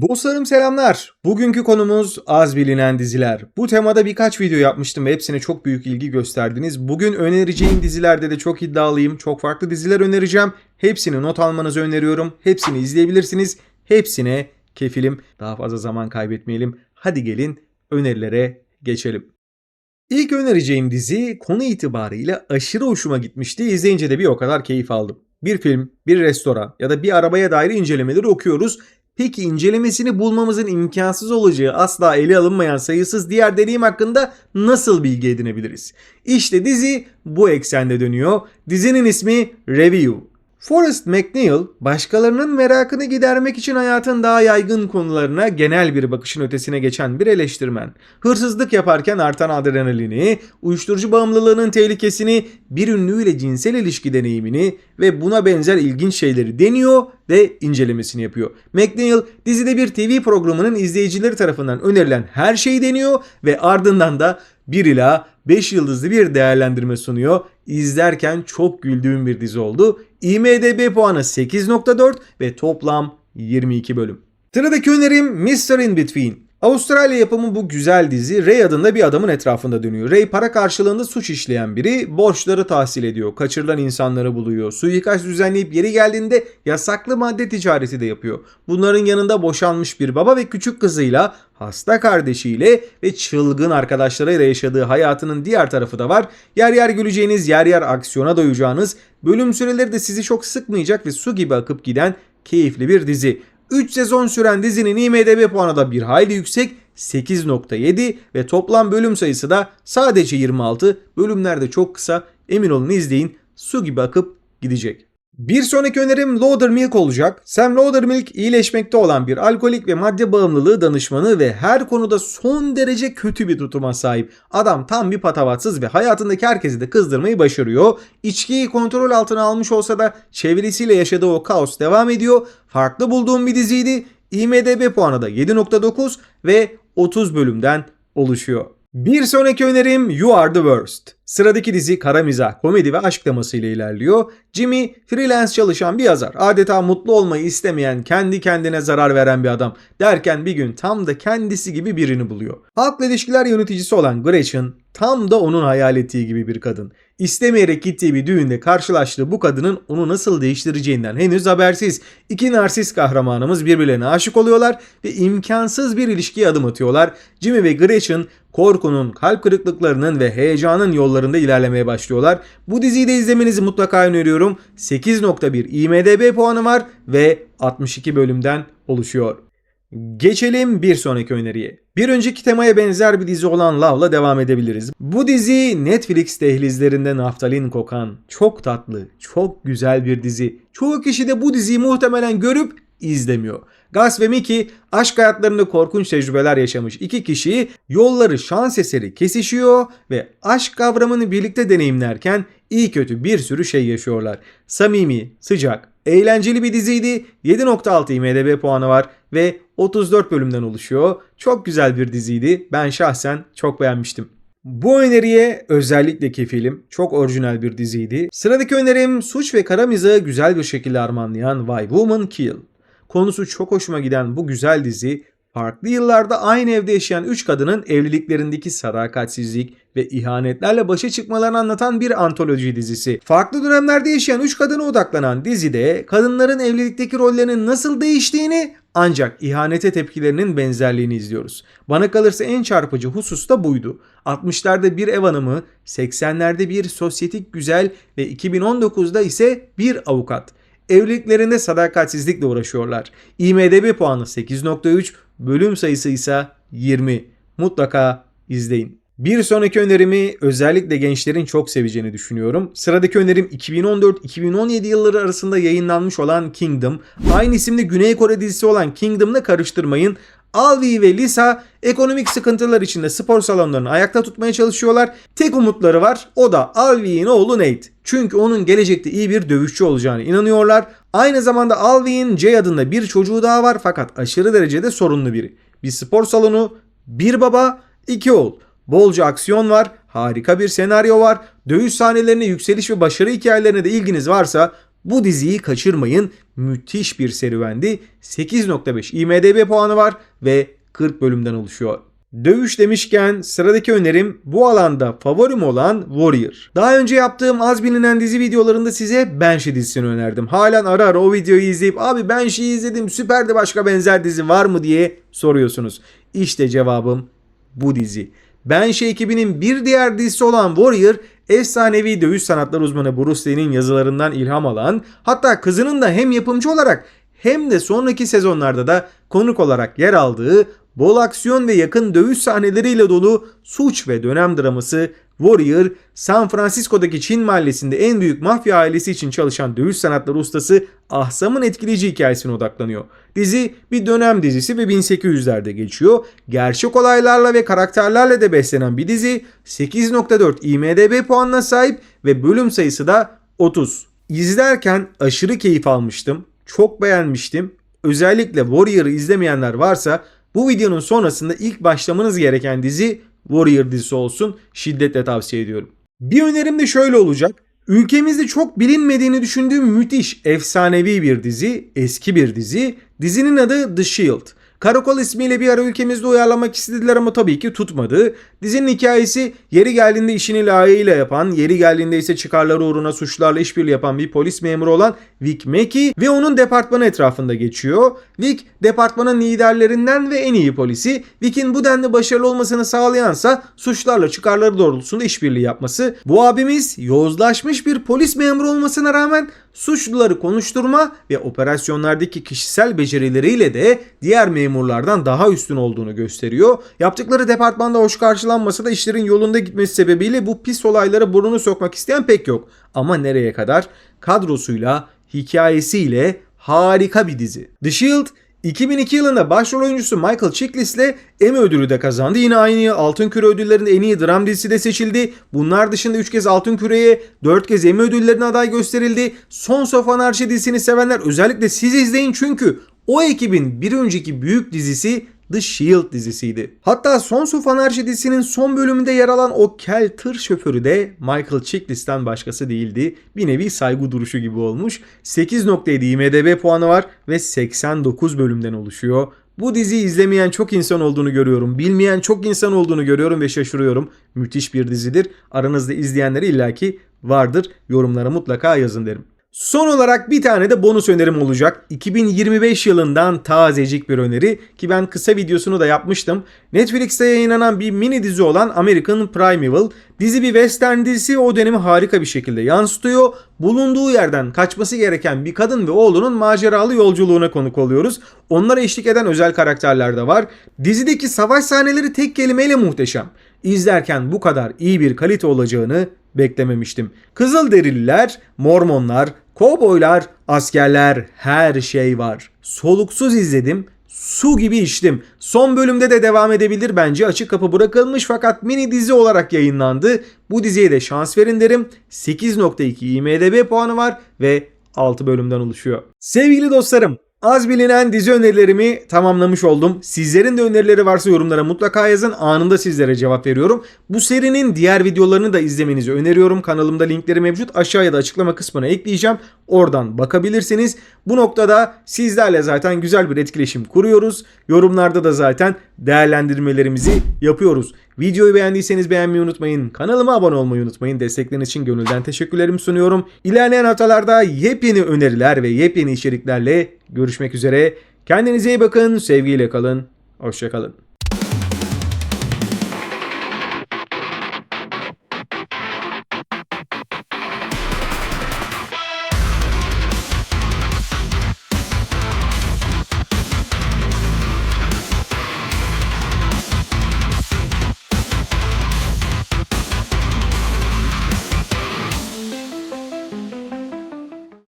Dostlarım selamlar. Bugünkü konumuz az bilinen diziler. Bu temada birkaç video yapmıştım ve hepsine çok büyük ilgi gösterdiniz. Bugün önereceğim dizilerde de çok iddialıyım. Çok farklı diziler önereceğim. Hepsini not almanızı öneriyorum. Hepsini izleyebilirsiniz. Hepsine kefilim. Daha fazla zaman kaybetmeyelim. Hadi gelin önerilere geçelim. İlk önereceğim dizi konu itibarıyla aşırı hoşuma gitmişti. İzleyince de bir o kadar keyif aldım. Bir film, bir restoran ya da bir arabaya dair incelemeleri okuyoruz. Peki incelemesini bulmamızın imkansız olacağı asla ele alınmayan sayısız diğer deneyim hakkında nasıl bilgi edinebiliriz? İşte dizi bu eksende dönüyor. Dizinin ismi Review. Forrest McNeil, başkalarının merakını gidermek için hayatın daha yaygın konularına genel bir bakışın ötesine geçen bir eleştirmen. Hırsızlık yaparken artan adrenalini, uyuşturucu bağımlılığının tehlikesini, bir ünlüyle cinsel ilişki deneyimini ve buna benzer ilginç şeyleri deniyor ve incelemesini yapıyor. McNeil dizide bir TV programının izleyicileri tarafından önerilen her şeyi deniyor ve ardından da 1 ila 5 yıldızlı bir değerlendirme sunuyor. İzlerken çok güldüğüm bir dizi oldu. IMDB puanı 8.4 ve toplam 22 bölüm. Sıradaki önerim Mr. In Between. Avustralya yapımı bu güzel dizi Ray adında bir adamın etrafında dönüyor. Ray para karşılığında suç işleyen biri, borçları tahsil ediyor, kaçırılan insanları buluyor, suikast düzenleyip yeri geldiğinde yasaklı madde ticareti de yapıyor. Bunların yanında boşanmış bir baba ve küçük kızıyla, hasta kardeşiyle ve çılgın arkadaşlarıyla yaşadığı hayatının diğer tarafı da var. Yer yer güleceğiniz, yer yer aksiyona doyacağınız, bölüm süreleri de sizi çok sıkmayacak ve su gibi akıp giden keyifli bir dizi. 3 sezon süren dizinin IMDB puanı da bir hayli yüksek 8.7 ve toplam bölüm sayısı da sadece 26. Bölümler de çok kısa. Emin olun izleyin. Su gibi akıp gidecek. Bir sonraki önerim Laudermilk olacak. Sam Laudermilk iyileşmekte olan bir alkolik ve madde bağımlılığı danışmanı ve her konuda son derece kötü bir tutuma sahip. Adam tam bir patavatsız ve hayatındaki herkesi de kızdırmayı başarıyor. İçkiyi kontrol altına almış olsa da çevresiyle yaşadığı o kaos devam ediyor. Farklı bulduğum bir diziydi. IMDB puanı da 7.9 ve 30 bölümden oluşuyor. Bir sonraki önerim You Are The Worst. Sıradaki dizi kara mizah, komedi ve aşk temasıyla ilerliyor. Jimmy freelance çalışan bir yazar. Adeta mutlu olmayı istemeyen, kendi kendine zarar veren bir adam. Derken bir gün tam da kendisi gibi birini buluyor. Halkla ilişkiler yöneticisi olan Gretchen tam da onun hayal ettiği gibi bir kadın. İstemeyerek gittiği bir düğünde karşılaştığı bu kadının onu nasıl değiştireceğinden henüz habersiz. İki narsist kahramanımız birbirlerine aşık oluyorlar ve imkansız bir ilişkiye adım atıyorlar. Jimmy ve Gretchen korkunun, kalp kırıklıklarının ve heyecanın yollarında ilerlemeye başlıyorlar. Bu diziyi de izlemenizi mutlaka öneriyorum. 8.1 IMDB puanı var ve 62 bölümden oluşuyor. Geçelim bir sonraki öneriye. Bir önceki temaya benzer bir dizi olan Love'la devam edebiliriz. Bu dizi Netflix dehlizlerinde naftalin kokan, çok tatlı, çok güzel bir dizi. Çoğu kişi de bu diziyi muhtemelen görüp izlemiyor. Gus ve Mickey aşk hayatlarında korkunç tecrübeler yaşamış iki kişiyi yolları şans eseri kesişiyor ve aşk kavramını birlikte deneyimlerken iyi kötü bir sürü şey yaşıyorlar. Samimi, sıcak, eğlenceli bir diziydi. 7.6 IMDB puanı var ve 34 bölümden oluşuyor. Çok güzel bir diziydi. Ben şahsen çok beğenmiştim. Bu öneriye özellikle kefilim. Çok orijinal bir diziydi. Sıradaki önerim suç ve kara mizahı güzel bir şekilde harmanlayan Why Woman Kill. Konusu çok hoşuma giden bu güzel dizi farklı yıllarda aynı evde yaşayan 3 kadının evliliklerindeki sadakatsizlik ve ihanetlerle başa çıkmalarını anlatan bir antoloji dizisi. Farklı dönemlerde yaşayan 3 kadına odaklanan dizide kadınların evlilikteki rollerinin nasıl değiştiğini ancak ihanete tepkilerinin benzerliğini izliyoruz. Bana kalırsa en çarpıcı husus da buydu. 60'larda bir ev hanımı, 80'lerde bir sosyetik güzel ve 2019'da ise bir avukat evliliklerinde sadakatsizlikle uğraşıyorlar. IMDB puanı 8.3, bölüm sayısı ise 20. Mutlaka izleyin. Bir sonraki önerimi özellikle gençlerin çok seveceğini düşünüyorum. Sıradaki önerim 2014-2017 yılları arasında yayınlanmış olan Kingdom. Aynı isimli Güney Kore dizisi olan Kingdom'la karıştırmayın. Alvi ve Lisa ekonomik sıkıntılar içinde spor salonlarını ayakta tutmaya çalışıyorlar. Tek umutları var o da Alvi'nin oğlu Nate. Çünkü onun gelecekte iyi bir dövüşçü olacağını inanıyorlar. Aynı zamanda Alvi'nin Jay adında bir çocuğu daha var fakat aşırı derecede sorunlu biri. Bir spor salonu, bir baba, iki oğul. Bolca aksiyon var, harika bir senaryo var. Dövüş sahnelerine, yükseliş ve başarı hikayelerine de ilginiz varsa Bu diziyi kaçırmayın. Müthiş bir serüvendi. 8.5 IMDB puanı var ve 40 bölümden oluşuyor. Dövüş demişken sıradaki önerim bu alanda favorim olan Warrior. Daha önce yaptığım az bilinen dizi videolarında size Banshee dizisini önerdim. Halen ara ara o videoyu izleyip abi Banshee'yi izledim süperdi başka benzer dizi var mı diye soruyorsunuz. İşte cevabım bu dizi. Banshee ekibinin bir diğer dizisi olan Warrior efsanevi dövüş sanatları uzmanı Bruce Lee'nin yazılarından ilham alan hatta kızının da hem yapımcı olarak hem de sonraki sezonlarda da konuk olarak yer aldığı bol aksiyon ve yakın dövüş sahneleriyle dolu suç ve dönem draması Warrior, San Francisco'daki Çin mahallesinde en büyük mafya ailesi için çalışan dövüş sanatları ustası Ahsam'ın etkileyici hikayesine odaklanıyor. Dizi bir dönem dizisi ve 1800'lerde geçiyor. Gerçek olaylarla ve karakterlerle de beslenen bir dizi 8.4 IMDB puanına sahip ve bölüm sayısı da 30. İzlerken aşırı keyif almıştım. Çok beğenmiştim. Özellikle Warrior'ı izlemeyenler varsa bu videonun sonrasında ilk başlamanız gereken dizi Warrior dizisi olsun. Şiddetle tavsiye ediyorum. Bir önerim de şöyle olacak. Ülkemizde çok bilinmediğini düşündüğüm müthiş, efsanevi bir dizi, eski bir dizi. Dizinin adı The Shield. Karakol ismiyle bir ara ülkemizde uyarlamak istediler ama tabii ki tutmadı. Dizinin hikayesi yeri geldiğinde işini layığıyla yapan, yeri geldiğinde ise çıkarları uğruna suçlarla işbirliği yapan bir polis memuru olan Vic Mackey ve onun departmanı etrafında geçiyor. Vic departmanın liderlerinden ve en iyi polisi. Vic'in bu denli başarılı olmasını sağlayansa suçlarla çıkarları doğrultusunda işbirliği yapması. Bu abimiz yozlaşmış bir polis memuru olmasına rağmen suçluları konuşturma ve operasyonlardaki kişisel becerileriyle de diğer memurlardan daha üstün olduğunu gösteriyor. Yaptıkları departmanda hoş karşılanmasa da işlerin yolunda gitmesi sebebiyle bu pis olaylara burnunu sokmak isteyen pek yok. Ama nereye kadar? Kadrosuyla, hikayesiyle harika bir dizi. The Shield 2002 yılında başrol oyuncusu Michael Chiklis ile Emmy ödülü de kazandı. Yine aynı yıl Altın Küre ödüllerinde en iyi dram dizisi de seçildi. Bunlar dışında 3 kez Altın Küre'ye 4 kez Emmy ödüllerine aday gösterildi. Sons of Anarchy dizisini sevenler özellikle siz izleyin çünkü o ekibin bir önceki büyük dizisi The Shield dizisiydi. Hatta Sons of dizisinin son bölümünde yer alan o kel tır şoförü de Michael Chiklis'ten başkası değildi. Bir nevi saygı duruşu gibi olmuş. 8.7 IMDB puanı var ve 89 bölümden oluşuyor. Bu diziyi izlemeyen çok insan olduğunu görüyorum. Bilmeyen çok insan olduğunu görüyorum ve şaşırıyorum. Müthiş bir dizidir. Aranızda izleyenleri illaki vardır. Yorumlara mutlaka yazın derim. Son olarak bir tane de bonus önerim olacak. 2025 yılından tazecik bir öneri ki ben kısa videosunu da yapmıştım. Netflix'te yayınlanan bir mini dizi olan American Primeval. Dizi bir western dizisi o dönemi harika bir şekilde yansıtıyor. Bulunduğu yerden kaçması gereken bir kadın ve oğlunun maceralı yolculuğuna konuk oluyoruz. Onlara eşlik eden özel karakterler de var. Dizideki savaş sahneleri tek kelimeyle muhteşem. İzlerken bu kadar iyi bir kalite olacağını beklememiştim. Kızılderililer, Mormonlar, kovboylar, askerler her şey var. Soluksuz izledim. Su gibi içtim. Son bölümde de devam edebilir bence. Açık kapı bırakılmış fakat mini dizi olarak yayınlandı. Bu diziye de şans verin derim. 8.2 IMDB puanı var ve 6 bölümden oluşuyor. Sevgili dostlarım, Az bilinen dizi önerilerimi tamamlamış oldum. Sizlerin de önerileri varsa yorumlara mutlaka yazın. Anında sizlere cevap veriyorum. Bu serinin diğer videolarını da izlemenizi öneriyorum. Kanalımda linkleri mevcut. Aşağıya da açıklama kısmına ekleyeceğim. Oradan bakabilirsiniz. Bu noktada sizlerle zaten güzel bir etkileşim kuruyoruz. Yorumlarda da zaten değerlendirmelerimizi yapıyoruz. Videoyu beğendiyseniz beğenmeyi unutmayın. Kanalıma abone olmayı unutmayın. Destekleriniz için gönülden teşekkürlerimi sunuyorum. İlerleyen haftalarda yepyeni öneriler ve yepyeni içeriklerle görüşmek üzere. Kendinize iyi bakın. Sevgiyle kalın. Hoşçakalın.